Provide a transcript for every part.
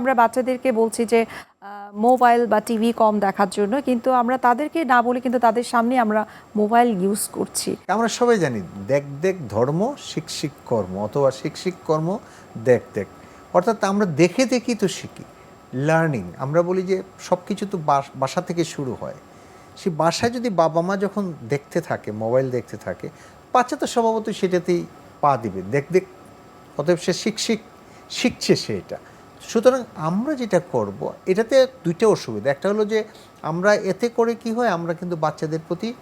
আমরা বাচ্চাদেরকে বলছি যে মোবাইল বা টিভি কম দেখার জন্য, কিন্তু আমরা তাদেরকে না বলে কিন্তু তাদের সামনে আমরা মোবাইল ইউজ করছি। আমরা সবাই জানি, দেখ দেখ ধর্ম, শিখ কর্ম, অথবা শিখ কর্ম, দেখ দেখ। অর্থাৎ আমরা দেখে দেখি তো শিখি। লার্নিং আমরা বলি যে সব কিছু তো বাসা থেকে শুরু হয়। সে বাসায় যদি বাবা মা যখন দেখতে থাকে, মোবাইল দেখতে থাকে, বাচ্চা তো স্বভাবতই সেটাতেই পা দিবে। দেখ দেখ, অতএব সে শিখ শিখ, শিখছে সে এটা। সুতরাং আমরা যেটা করব, এটাতে দুইটা অসুবিধা। একটা হলো যে, আমরা এতে করে কি হয়, আমরা কিন্তু বাচ্চাদের প্রতি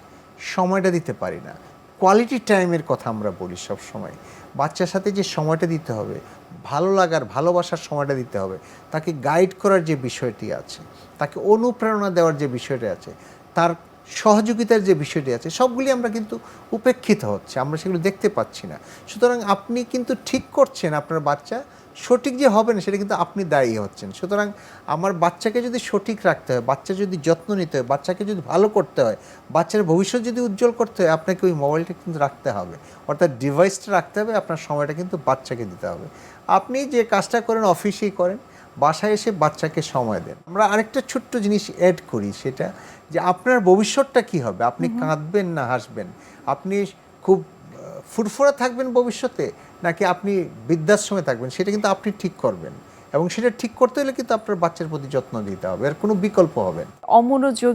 সময়টা দিতে পারি না। কোয়ালিটি টাইমের কথা আমরা বলি সব সময় বাচ্চার সাথে যে সময়টা দিতে হবে, ভালো লাগার, ভালোবাসার সময়টা দিতে হবে, তাকে গাইড করার যে বিষয়টি আছে, তাকে অনুপ্রেরণা দেওয়ার যে বিষয়টি আছে, তার সহযোগিতার যে বিষয়টি আছে, সবগুলি আমরা কিন্তু উপেক্ষিত হচ্ছে, আমরা সেগুলো দেখতে পাচ্ছি না। সুতরাং আপনি কিন্তু ঠিক করছেন, আপনার বাচ্চা সঠিক যে হবে না সেটা কিন্তু আপনি দায়ী হচ্ছেন। সুতরাং আমার বাচ্চাকে যদি সঠিক রাখতে হয় বাচ্চা যদি যত্ন নিতে হয় বাচ্চাকে যদি ভালো করতে হয় বাচ্চার ভবিষ্যৎ যদি উজ্জ্বল করতে হয় আপনাকে ওই মোবাইলটা কিন্তু রাখতে হবে। অর্থাৎ ডিভাইসটা রাখতে হবে আপনার সময়টা কিন্তু বাচ্চাকে দিতে হবে। আপনি যে কাজটা করেন অফিসেই করেন বাসায় এসে বাচ্চাকে সময় দেন। আমরা আরেকটা ছোট্ট জিনিস অ্যাড করি সেটা যে আপনার ভবিষ্যৎটা কি হবে? আপনি কাঁদবেন না হাসবেন। আপনি খুব ফুরফুরা থাকবেন ভবিষ্যতে, নাকি আপনি বৃদ্ধাশ্রমে থাকবেন, সেটা কিন্তু আপনি ঠিক করবেন। এবং সেটা ঠিক করতে হলে কিন্তু আপনার বাচ্চার প্রতি যত্ন দিতে হবে, এর কোনো বিকল্প হবে অমনোযোগী